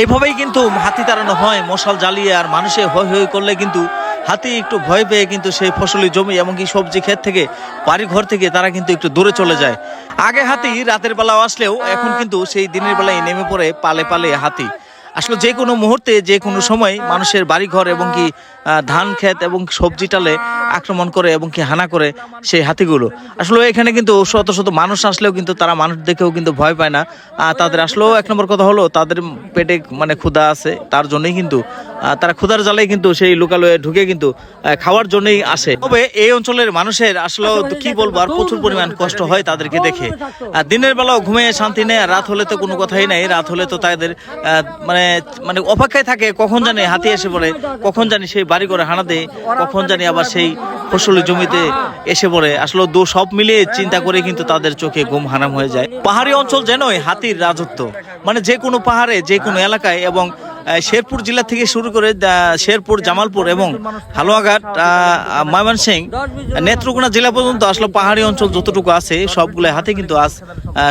এইভাবেই কিন্তু হাতি তাড়ানো হয়, মশাল জ্বালিয়ে আর মানুষে হই হই করলে কিন্তু হাতি একটু ভয় পেয়ে কিন্তু সেই ফসলি জমি এমনকি সবজি ক্ষেত থেকে বাড়ি ঘর থেকে তারা কিন্তু একটু দূরে চলে যায়। আগে হাতি রাতের বেলাও আসলেও এখন কিন্তু সেই দিনের বেলায় নেমে পড়ে পালে পালে হাতি। আসলে যে কোনো মুহূর্তে, যে কোনো সময় মানুষের বাড়িঘর এবং কি ধান ক্ষেত এবং সবজি টালে আক্রমণ করে এবং কি হানা করে সেই হাতিগুলো। আসলে এখানে কিন্তু শত শত মানুষ আসলেও কিন্তু তারা মানুষ দেখেও কিন্তু ভয় পায় না। তাদের আসলেও এক নম্বর কথা হলো, তাদের পেটে মানে ক্ষুধা আছে, তার জন্যই কিন্তু তারা ক্ষুধার জ্বালায় কিন্তু সেই লোকালয়ে ঢুকে কিন্তু খাওয়ার জন্যই আসে। তবে এই অঞ্চলের মানুষের আসলে কি বলব আর প্রচুর পরিমাণ কষ্ট হয় তাদেরকে দেখে। আর দিনের বেলাও ঘুমিয়ে শান্তি নেই আর রাত হলে তো কোনো কথাই নাই রাত হলে তো তাদের মানে মানে অপেক্ষায় থাকে কখন জানি হাতি এসে পড়ে কখন জানি সেই বাড়ি করে হানা দেয় কখন জানি আবার সেই ফসলি জমিতে এসে পড়ে। আসলে দু সব মিলিয়ে চিন্তা করে কিন্তু তাদের চোখে ঘুম হারাম হয়ে যায়। পাহাড়ি অঞ্চল যেনই হাতির রাজত্ব মানে যে কোনো পাহাড়ে যে কোনো এলাকায় এবং শেরপুর জেলা থেকে শুরু করে শেরপুর, জামালপুর এবং হালুয়াঘাট ময়মনসিং নেত্রকোনা জেলা পর্যন্ত আসলে পাহাড়ি অঞ্চল যতটুকু আছে, সবগুলো হাতে কিন্তু আজ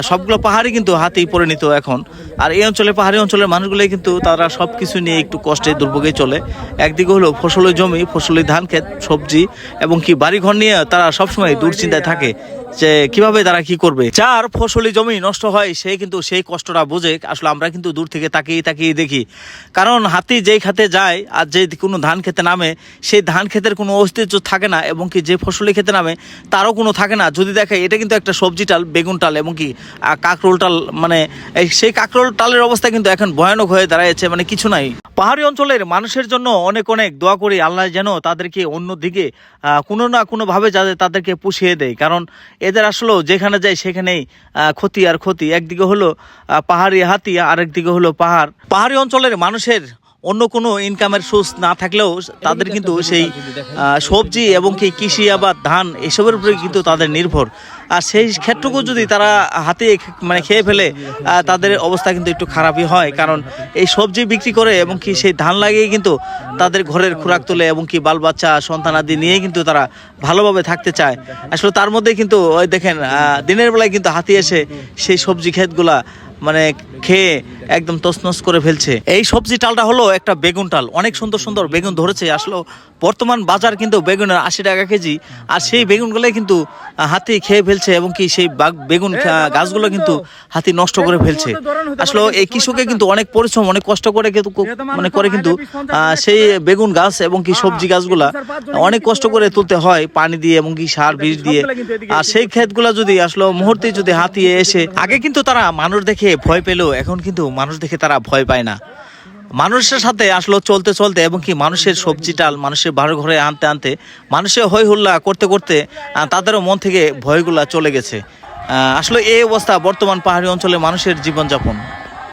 সবগুলো পাহাড়ি কিন্তু হাতি পরিণত এখন। আর এই অঞ্চলে, পাহাড়ি অঞ্চলের মানুষগুলোই কিন্তু তারা সব কিছু নিয়ে একটু কষ্টে দুর্ভোগে চলে। একদিকে হলো ফসলের জমি ফসলের ধান, ক্ষেত, সবজি এবং কি বাড়িঘর নিয়ে তারা সবসময় দুশ্চিন্তায় থাকে। যে কীভাবে তারা কি করবে? যার ফসলি জমি নষ্ট হয় সে কিন্তু সেই কষ্টটা বোঝে। আসলে আমরা কিন্তু দূর থেকে তাকিয়ে তাকিয়ে দেখি। কারণ হাতি যেই খাতে যায় আর যে কোনো ধান খেতে নামে সেই ধান ক্ষেতের কোনো অস্তিত্ব থাকে না এবং কি যে ফসলি খেতে নামে তারও কোনো থাকে না। যদি দেখে এটা কিন্তু একটা সবজি টাল বেগুন টাল এবং কি কাঁকরোল টাল মানে এই সেই কাঁকরোল টালের অবস্থা কিন্তু এখন ভয়ানক হয়ে দাঁড়াইছে মানে কিছু নাই। পাহাড়ি অঞ্চলের মানুষের জন্য অনেক অনেক দোয়া করি আল্লাহ যেন তাদেরকে অন্যদিকে আহ, কোনো না কোনোভাবে যাদের তাদেরকে পুষিয়ে দেয়। কারণ এদের আসলেও যেখানে যায় সেখানেই ক্ষতি আর ক্ষতি। একদিকে হলো পাহাড়ি হাতি আরেকদিকে হলো পাহাড়। পাহাড়ি অঞ্চলের মানুষের অন্য কোনো ইনকামের সোর্স না থাকলেও তাদের কিন্তু সেই সবজি এবং কি কৃষি আবাদ ধান এসবের উপরে কিন্তু তাদের নির্ভর। আর সেই ক্ষেত্রকেও যদি তারা হাতে মানে খেয়ে ফেলে তাদের অবস্থা কিন্তু একটু খারাপই হয়। কারণ এই সবজি বিক্রি করে এবং কি সেই ধান লাগিয়ে কিন্তু তাদের ঘরের খোরাক তোলে এবং কি বাল বাচ্চা সন্তানাদি নিয়ে কিন্তু তারা ভালোভাবে থাকতে চায়। আসলে তার মধ্যে কিন্তু ওই দেখেন দিনের বেলায় কিন্তু হাতি এসে সেই সবজি ক্ষেতগুলা মানে খেয়ে একদম তছনছ করে ফেলছে। এই সবজি টালটা হলো একটা বেগুন টাল। অনেক সুন্দর সুন্দর বেগুন ধরেছে। আসলে বর্তমান বাজার কিন্তু বেগুনের আশি টাকা কেজি। আর সেই বেগুনগুলোই কিন্তু হাতি খেয়ে ফেলছে এবং কি সেই বাগ- বেগুন গাছগুলো কিন্তু হাতি নষ্ট করে ফেলছে। আসলে এই কৃষকে কিন্তু অনেক পরিশ্রম অনেক কষ্ট করে কিন্তু মানে করে কিন্তু আহ, সেই বেগুন গাছ এবং কি সবজি গাছগুলা অনেক কষ্ট করে তুলতে হয় পানি দিয়ে এবং কি সার বীজ দিয়ে। আর সেই ক্ষেতগুলা যদি আসলে মুহূর্তে যদি হাতি এসে আগে কিন্তু তারা মানুষ দেখে ভয় পেলেও এখন কিন্তু মানুষ দেখে তারা ভয় পায় না। মানুষের সাথে আসলো চলতে চলতে এবং কি মানুষের সবজি টাল মানুষের বাড়ি ঘরে আনতে আনতে মানুষের হই হুল্লা করতে করতে তাদেরও মন থেকে ভয়গুলা চলে গেছে। আসলে এই অবস্থা বর্তমান পাহাড়ি অঞ্চলে মানুষের জীবনযাপন।